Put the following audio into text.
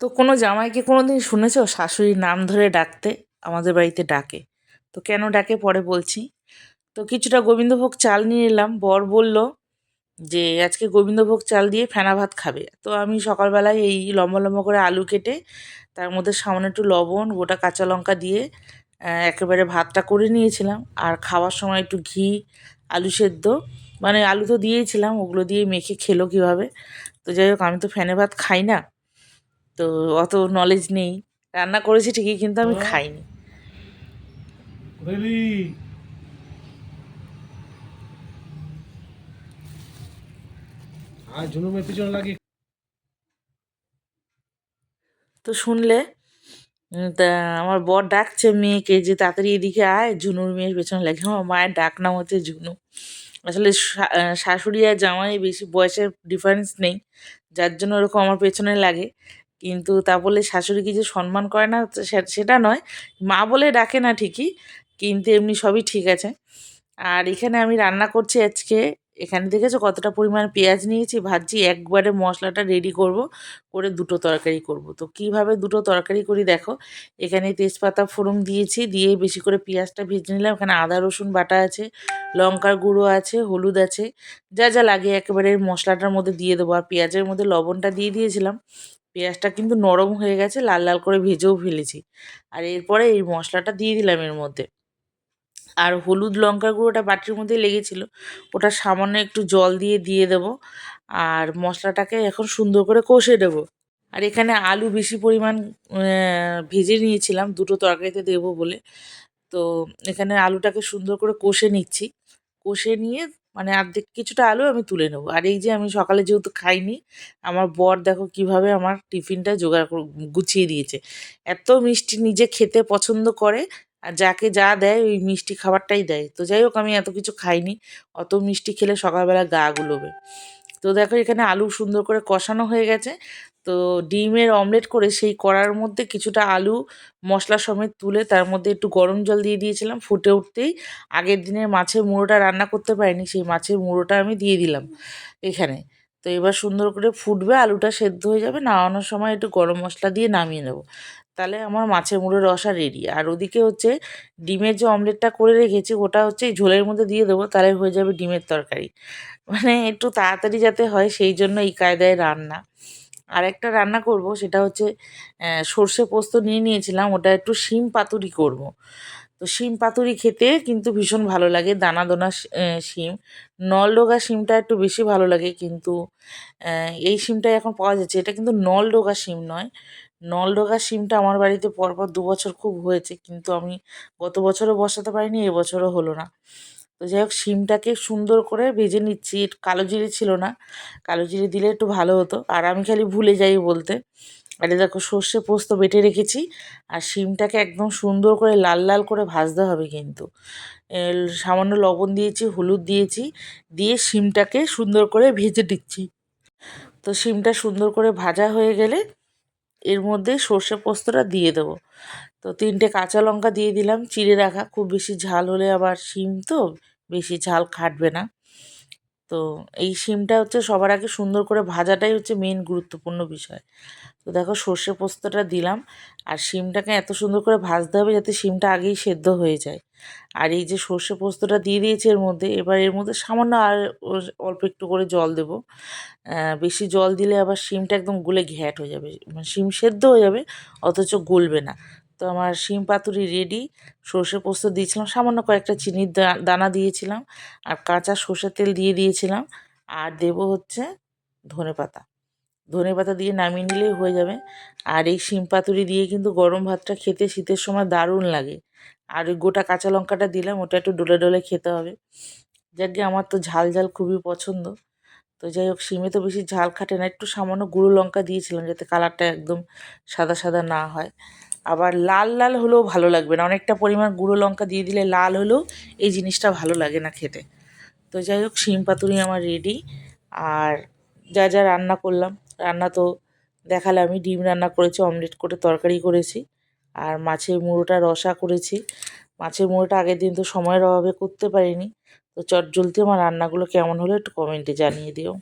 তো কোনো জামাইকে কোনো দিন শুনেছো? শাশুড়ির নাম ধরে ডাকতে, আমাদের বাড়িতে ডাকে। তো কেন ডাকে পরে বলছি। তো কিছুটা গোবিন্দভোগ চাল নিয়ে এলাম। বর বলল যে, আজকে গোবিন্দভোগ চাল দিয়ে ফেনা ভাত খাবে। তো আমি সকালবেলায় এই লম্বা লম্বা করে আলু কেটে, তার মধ্যে সামান্য একটু লবণ, গোটা কাঁচা লঙ্কা দিয়ে একেবারে ভাতটা করে নিয়েছিলাম। আর খাওয়ার সময় একটু ঘি, আলু সেদ্ধ মানে আলু তো দিয়েছিলাম ওগুলো দিয়ে মেখে খেলো কীভাবে? তো যাই হোক, আমি তো ফ্যানে ভাত খাই না। তো অত নলেজ নেই। রান্না করেছি ঠিকই কিন্তু আমি হ্যাঁ। খাইনি। তো শুনলে তা আমার বর ডাকছে মেয়েকে যে তাড়াতাড়ি এদিকে আয় ঝুনুর মেয়ের পেছনে লাগে। আমার মায়ের ডাক নাম হচ্ছে ঝুনু। আসলে শাশুড়ি আর জামাই বেশি বয়সের ডিফারেন্স নেই। যার জন্য ওরকম আমার পেছনে লাগে। কিন্তু তা বলে শাশুড়ি কিছু সম্মান করে না সেটা নয়। মা বলে ডাকে না ঠিকই, কিন্তু এমনি সবই ঠিক আছে। আর এখানে আমি রান্না করছি আজকে, এখানে দেখেছ কতটা পরিমাণ পেঁয়াজ নিয়েছি ভাবছি একবারে মশলাটা রেডি করব, করে দুটো তরকারি করব। তো কীভাবে দুটো তরকারি করি দেখো, এখানে তেজপাতা ফোড়ন দিয়েছি দিয়ে বেশি করে পেঁয়াজটা ভেজে নিলাম। এখানে আদা, রসুন বাটা আছে, লঙ্কার গুঁড়ো আছে, হলুদ আছে, যা যা লাগে একেবারে মশলাটার মধ্যে দিয়ে দেবো। আর পেঁয়াজের মধ্যে লবণটা দিয়ে দিয়েছিলাম। পেঁয়াজটা কিন্তু নরম হয়ে গেছে, লাল লাল করে ভেজেও ফেলেছি। আর এরপরে এই মশলাটা দিয়ে দিলাম এর মধ্যে। আর হলুদ লঙ্কার গুঁড়োটা বাটির মধ্যে লেগেছিল, ওটা সামান্য একটু জল দিয়ে দিয়ে দেব আর মশলাটাকে এখন সুন্দর করে কষে দেব আর এখানে আলু বেশি পরিমাণ ভেজে নিয়েছিলাম, দুটো তরকারিতে দেবো বলে। তো এখানে আলুটাকে সুন্দর করে কষে নিচ্ছি। কষে নিয়ে মানে অর্ধেক কিছুটা আলু আমি তুলে নেব। আর এই যে আমি সকালে যেহেতু খাইনি, আমার বর দেখো কীভাবে আমার টিফিনটা জোগাড় গুছিয়ে দিয়েছে। এত মিষ্টি নিজে খেতে পছন্দ করে, আর যাকে যা দেয় ওই মিষ্টি খাবারটাই দেয়। তো যাই হোক, আমি এত কিছু খাইনি, অত মিষ্টি খেলে সকালবেলা গা গুলোবে। তো দেখো এখানে আলু সুন্দর করে কষানো হয়ে গেছে। তো ডিমের অমলেট করে সেই কড়ার মধ্যে কিছুটা আলু, মশলা সমেত তুলে তার মধ্যে একটু গরম জল দিয়ে দিয়েছিলাম ফুটে উঠতেই। আগের দিনের মাছের মুড়োটা রান্না করতে পারিনি, সেই মাছের মুড়োটা আমি দিয়ে দিলাম এখানে। তো এবার সুন্দর করে ফুটবে, আলুটা সেদ্ধ হয়ে যাবে, নামানোর সময় একটু গরম মশলা দিয়ে নামিয়ে নেব। তাহলে আমার মাছের মুড়োর রসা রেডি। আর ওদিকে হচ্ছে ডিমের যে অমলেটটা করে রেখেছি, ওটা হচ্ছে এই ঝোলের মধ্যে দিয়ে দেবো, তাহলে হয়ে যাবে ডিমের তরকারি। মানে একটু তাড়াতাড়ি যাতে হয়, সেই জন্য এই কায়দায় রান্না। আর একটা রান্না করব, সেটা হচ্ছে সর্ষে পোস্ত নিয়ে নিয়েছিলাম, ওটা একটু শিম পাতুরি করব। তো শিম পাতুরি খেতে কিন্তু ভীষণ ভালো লাগে দানা দানা শিম। নলডোগা শিমটা একটু বেশি ভালো লাগে, কিন্তু এই শিমটাই এখন পাওয়া যাচ্ছে। এটা কিন্তু নলডোগা শিম নয়। নলডোগা শিমটা আমার বাড়িতে পরপর দু বছর খুব হয়েছে, কিন্তু আমি গত বছরও বসাতে পারিনি এবছরও হলো না। তো যাই হোক, শিমটাকে সুন্দর করে ভেজে নিচ্ছি। কালো জিরে ছিল না। কালো জিরে দিলে একটু ভালো হতো। আর আমি খালি ভুলে যাই বলতে। আরে দেখো, সর্ষে পোস্ত বেটে রেখেছি। আর শিমটাকে একদম সুন্দর করে লাল লাল করে ভাজতে হবে কিন্তু। সামান্য লবণ দিয়েছি, হলুদ দিয়েছি। দিয়ে শিমটাকে সুন্দর করে ভেজে দিচ্ছি তো শিমটা সুন্দর করে ভাজা হয়ে গেলে এর মধ্যে সর্ষে পোস্তটা দিয়ে দেবো। তো তিনটে কাঁচা লঙ্কা দিয়ে দিলাম, চিড়ে রাখা। খুব বেশি ঝাল হলে আবার শিম তো বেশি ঝাল খাটবে না। তো এই শিমটা হচ্ছে সবার আগে সুন্দর করে ভাজাটাই হচ্ছে মেন গুরুত্বপূর্ণ বিষয়। তো দেখো সর্ষে পোস্তটা দিলাম, আর শিমটাকে এত সুন্দর করে ভাজতে হবে যাতে শিমটা আগেই সেদ্ধ হয়ে যায়। আর এই যে সর্ষে পোস্তটা দিয়ে দিয়েছি এর মধ্যে, এবার এর মধ্যে সামান্য আর অল্প একটু করে জল দেবো। বেশি জল দিলে আবার শিমটা একদম গুলে ঘ্যাট হয়ে যাবে মানে শিম সেদ্ধ হয়ে যাবে, অথচ গলবে না। তো আমার শিম পাতুরি রেডি সর্ষে পোস্ত দিয়েছিলাম, সামান্য কয়েকটা চিনির দানা দিয়েছিলাম আর কাঁচা সর্ষের তেল দিয়ে দিয়েছিলাম আর দেবো হচ্ছে ধনে পাতা। ধনে পাতা দিয়ে নামিয়ে নিলেই হয়ে যাবে। আর এই শিম পাতুরি দিয়ে কিন্তু গরম ভাতটা খেতে শীতের সময় দারুণ লাগে। আর ওই গোটা কাঁচা লঙ্কাটা দিলাম, ওটা একটু ডলে ডলে খেতে হবে। যাকে আমার তো ঝাল ঝাল খুবই পছন্দ। তো যাই হোক, শিমে তো বেশি ঝাল খাটে না, একটু সামান্য গুঁড়ো লঙ্কা দিয়েছিলাম যাতে কালারটা একদম সাদা সাদা না হয়। আবার লাল লাল হলেও ভালো লাগবে না। অনেকটা পরিমাণ গুঁড়ো লঙ্কা দিয়ে দিলে লাল হলেও এই জিনিসটা ভালো লাগে না খেতে। তো যাই হোক, শিম পাতুরি আমার রেডি আর যা যা রান্না করলাম। রান্না তো দেখালে আমি, ডিম রান্না করেছি অমলেট করে তরকারি করেছি আর মাছের মুড়োটা রসা করেছি। মাছের মুড়োটা আগের দিন তো সময়ের অভাবে করতে পারিনি। তো চট জলদি আমার রান্নাগুলো কেমন হলো একটু কমেন্টে জানিয়ে দিও।